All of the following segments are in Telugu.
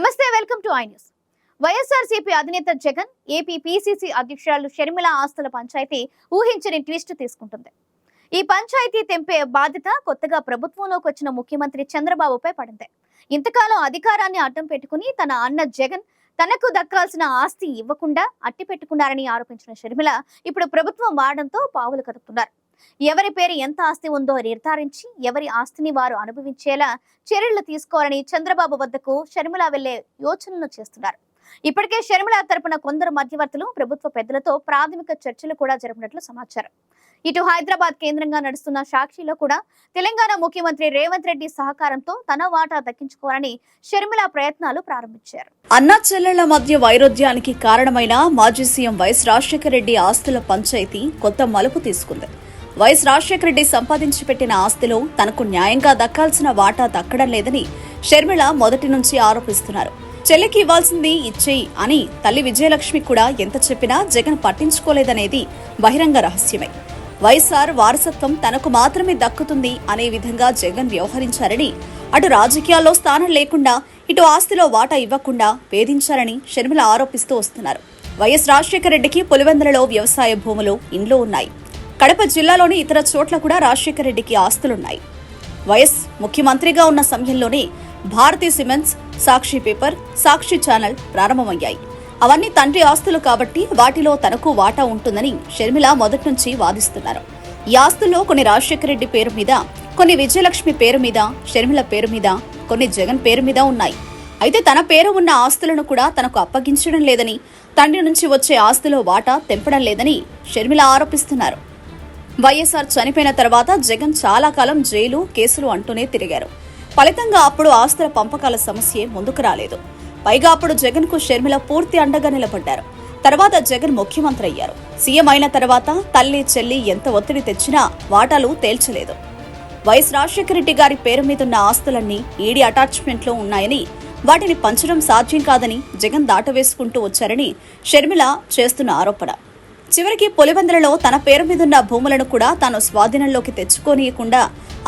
నమస్తే welcome to I News. YSRCP అధినేత జగన్ ఏపీ పీసీసీ అధ్యక్షురాలు షర్మిల ఆస్తుల పంచాయతీ ఊహించని ట్విస్ట్ తీసుకుంటుంది. ఈ పంచాయతీ తెంపే బాధ్యత కొత్తగా ప్రభుత్వంలోకి వచ్చిన ముఖ్యమంత్రి చంద్రబాబుపై పడింది. ఇంతకాలం అధికారాన్ని అడ్డం పెట్టుకుని తన అన్న జగన్ తనకు దక్కాల్సిన ఆస్తి ఇవ్వకుండా అట్టి పెట్టుకున్నారని ఆరోపించిన షర్మిల ఇప్పుడు ప్రభుత్వం వాడడంతో పావులు కదుపుతున్నారు. ఎవరి పేరు ఎంత ఆస్తి ఉందో నిర్ధారించి ఎవరి ఆస్తిని వారు అనుభవించేలా చర్యలు తీసుకోవాలని చంద్రబాబు వద్దకు షర్మిల వెళ్ళే యోచనలు చేస్తున్నారు. ఇప్పటికే షర్మిల తరపున కొందరు మధ్యవర్తులు ప్రభుత్వ పెద్దలతో ప్రాథమిక చర్చలు కూడా జరిపినట్లు సమాచారం. ఇటు హైదరాబాద్ కేంద్రంగా నడుస్తున్న సాక్షిలో కూడా తెలంగాణ ముఖ్యమంత్రి రేవంత్ రెడ్డి సహకారంతో తన వాటా దక్కించుకోవాలని షర్మిల ప్రయత్నాలు ప్రారంభించారు. అన్నా చెల్లెళ్ళ మధ్య వైరుధ్యానికి కారణమైన మాజీ సీఎం వైఎస్ రాజశేఖర రెడ్డి ఆస్తుల పంచాయతీ కొత్త మలుపు తీసుకుంది. వైఎస్ రాజశేఖర రెడ్డి సంపాదించి పెట్టిన ఆస్తిలో తనకు న్యాయంగా దక్కాల్సిన వాటా దక్కడం లేదని షర్మిల మొదటి నుంచి ఆరోపిస్తున్నారు. చెల్లికి ఇవ్వాల్సింది ఇచ్చేయి అని తల్లి విజయలక్ష్మి కూడా ఎంత చెప్పినా జగన్ పట్టించుకోలేదనేది బహిరంగ రహస్యమే. వైఎస్ఆర్ వారసత్వం తనకు మాత్రమే దక్కుతుంది అనే విధంగా జగన్ వ్యవహరించారని అటు రాజకీయాల్లో స్థానం లేకుండా ఇటు ఆస్తిలో వాటా ఇవ్వకుండా వేధించారని షర్మిల ఆరోపిస్తూ వస్తున్నారు. వైఎస్ రాజశేఖర రెడ్డికి పులివెందులలో వ్యవసాయ భూములు ఇండ్లు ఉన్నాయి. కడప జిల్లాలోని ఇతర చోట్ల కూడా రాజశేఖర రెడ్డికి ఆస్తులున్నాయి. వైఎస్ ముఖ్యమంత్రిగా ఉన్న సమయంలోనే Bharathi cements Sakshi paper Sakshi channel ప్రారంభమయ్యాయి. అవన్నీ తండ్రి ఆస్తులు కాబట్టి వాటిలో తనకు వాటా ఉంటుందని షర్మిల మొదటి నుంచి వాదిస్తున్నారు. ఈ ఆస్తుల్లో కొన్ని రాజశేఖర రెడ్డి పేరు మీద కొన్ని విజయలక్ష్మి పేరు మీద షర్మిల పేరు మీద కొన్ని జగన్ పేరు మీద ఉన్నాయి. అయితే తన పేరు ఉన్న ఆస్తులను కూడా తనకు అప్పగించడం లేదని తండ్రి నుంచి వచ్చే ఆస్తిలో వాటా తెంపడం లేదని షర్మిల ఆరోపిస్తున్నారు. వైఎస్ఆర్ చనిపోయిన తర్వాత జగన్ చాలా కాలం జైలు కేసులు అంటూనే తిరిగారు. ఫలితంగా అప్పుడు ఆస్తుల పంపకాల సమస్య ముందుకు రాలేదు. పైగా అప్పుడు జగన్కు షర్మిల పూర్తి అండగా నిలబడ్డారు. తర్వాత జగన్ ముఖ్యమంత్రి అయ్యారు. సీఎం అయిన తర్వాత తల్లి చెల్లి ఎంత ఒత్తిడి తెచ్చినా వాటాలు తేల్చలేదు. వైఎస్ రాజశేఖర రెడ్డి గారి పేరు మీదున్న ఆస్తులన్నీ ఈడీ అటాచ్మెంట్లో ఉన్నాయని వాటిని పంచడం సాధ్యం కాదని జగన్ దాటవేసుకుంటూ వచ్చారని షర్మిల చేస్తున్న ఆరోపణ. చివరికి పొలివెందులలో తన పేరు మీదున్న భూములను కూడా తాను స్వాధీనంలోకి తెచ్చుకోనీయకుండా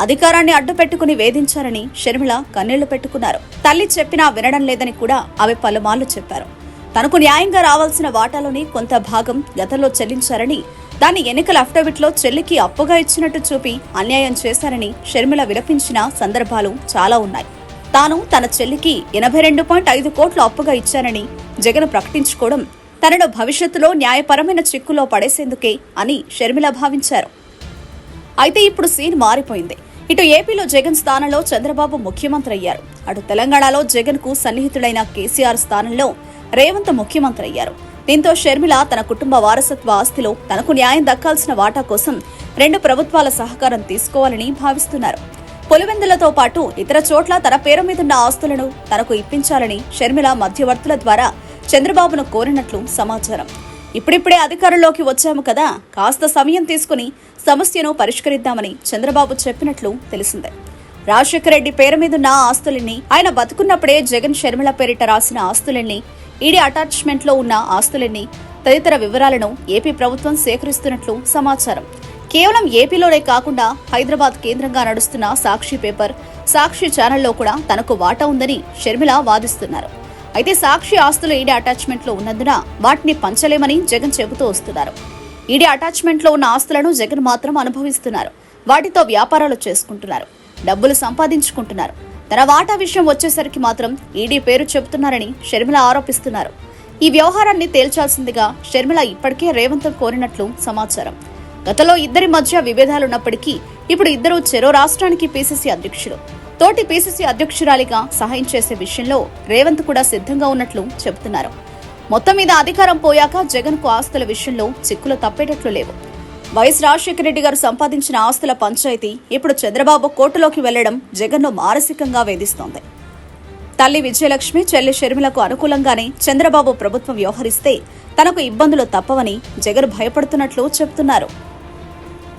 అధికారాన్ని అడ్డుపెట్టుకుని వేధించారని షర్మిల కన్నీళ్ళు పెట్టుకున్నారు. తల్లి చెప్పినా వినడం లేదని కూడా ఆమె పలుమార్లు చెప్పారు. తనకు న్యాయంగా రావాల్సిన వాటాలోని కొంత భాగం గతంలో చెల్లించారని దాన్ని ఎన్నికల అఫిడవిట్లో చెల్లికి అప్పుగా ఇచ్చినట్టు చూపి అన్యాయం చేశారని షర్మిల విలపించిన సందర్భాలు చాలా ఉన్నాయి. తాను తన చెల్లికి ఎనభై రెండు పాయింట్ ఐదు కోట్లు అప్పుగా ఇచ్చానని జగన్ ప్రకటించుకోవడం తనను భవిష్యత్తులో న్యాయపరమైన చిక్కులో పడేసేందుకే అని షర్మిల భావించారు. అయితే ఇప్పుడు సీన్ మారిపోయింది. ఇటు ఏపీలో జగన్ స్థానంలో చంద్రబాబు ముఖ్యమంత్రి అయ్యారు. అటు తెలంగాణలో జగన్కు సన్నిహితుడైన కేసీఆర్ స్థానంలో రేవంత్ ముఖ్యమంత్రి అయ్యారు. దీంతో షర్మిల తన కుటుంబ వారసత్వ ఆస్తిలో తనకు న్యాయం దక్కాల్సిన వాటా కోసం రెండు ప్రభుత్వాల సహకారం తీసుకోవాలని భావిస్తున్నారు. పులివెందులతో పాటు ఇతర చోట్ల తన పేరు మీదున్న ఆస్తులను తనకు ఇప్పించాలని షర్మిల మధ్యవర్తుల ద్వారా చంద్రబాబును కోరినట్లు సమాచారం. ఇప్పుడిప్పుడే అధికారంలోకి వచ్చాము కదా కాస్త సమయం తీసుకుని సమస్యను పరిష్కరిద్దామని చంద్రబాబు చెప్పినట్లు తెలిసిందే. రాజశేఖర రెడ్డి పేరు మీదున్న ఆస్తులన్నీ ఆయన బతుకున్నప్పుడే జగన్ షర్మిల పేరిట రాసిన ఆస్తులన్నీ ఈడీ అటాచ్మెంట్లో ఉన్న ఆస్తులన్నీ తదితర వివరాలను ఏపీ ప్రభుత్వం సేకరిస్తున్నట్లు సమాచారం. కేవలం ఏపీలోనే కాకుండా హైదరాబాద్ కేంద్రంగా నడుస్తున్న సాక్షి పేపర్ సాక్షి ఛానల్లో కూడా తనకు వాటా ఉందని షర్మిల వాదిస్తున్నారు. అయితే సాక్షి ఆస్తులు ఈడీ అటాచ్మెంట్లో ఉన్నందున వాటిని పంచలేమని జగన్ చెబుతూ వస్తున్నారు. ఈడీ అటాచ్మెంట్లో ఉన్న ఆస్తులను జగన్ మాత్రం అనుభవిస్తున్నారు. వాటితో వ్యాపారాలు చేసుకుంటున్నారు. డబ్బులు సంపాదించుకుంటున్నారు. తన వాటా విషయం వచ్చేసరికి మాత్రం ఈడీ పేరు చెబుతున్నారని షర్మిల ఆరోపిస్తున్నారు. ఈ వ్యవహారాన్ని తేల్చాల్సిందిగా షర్మిల ఇప్పటికే రేవంత్ కోరినట్లు సమాచారం. గతంలో ఇద్దరి మధ్య విభేదాలున్నప్పటికీ ఇప్పుడు ఇద్దరు చెరో రాష్ట్రానికి పీసీసీ అధ్యక్షుడు తోటి పీసీసీ అధ్యక్షురాలిగా సహాయం చేసే విషయంలో రేవంత్ కూడా సిద్ధంగా ఉన్నట్లు చెబుతున్నారు. మొత్తం మీద అధికారం పోయాక జగన్కు ఆస్తుల విషయంలో చిక్కులు తప్పేటట్లు లేవు. వైఎస్ రాజశేఖర రెడ్డి గారు సంపాదించిన ఆస్తుల పంచాయతీ ఇప్పుడు చంద్రబాబు కోర్టులోకి వెళ్ళడం జగన్ను మానసికంగా వేధిస్తోంది. తల్లి విజయలక్ష్మి చెల్లి షర్మిలకు అనుకూలంగానే చంద్రబాబు ప్రభుత్వం వ్యవహరిస్తే తనకు ఇబ్బందులు తప్పవని జగన్ భయపడుతున్నట్లు చెబుతున్నారు.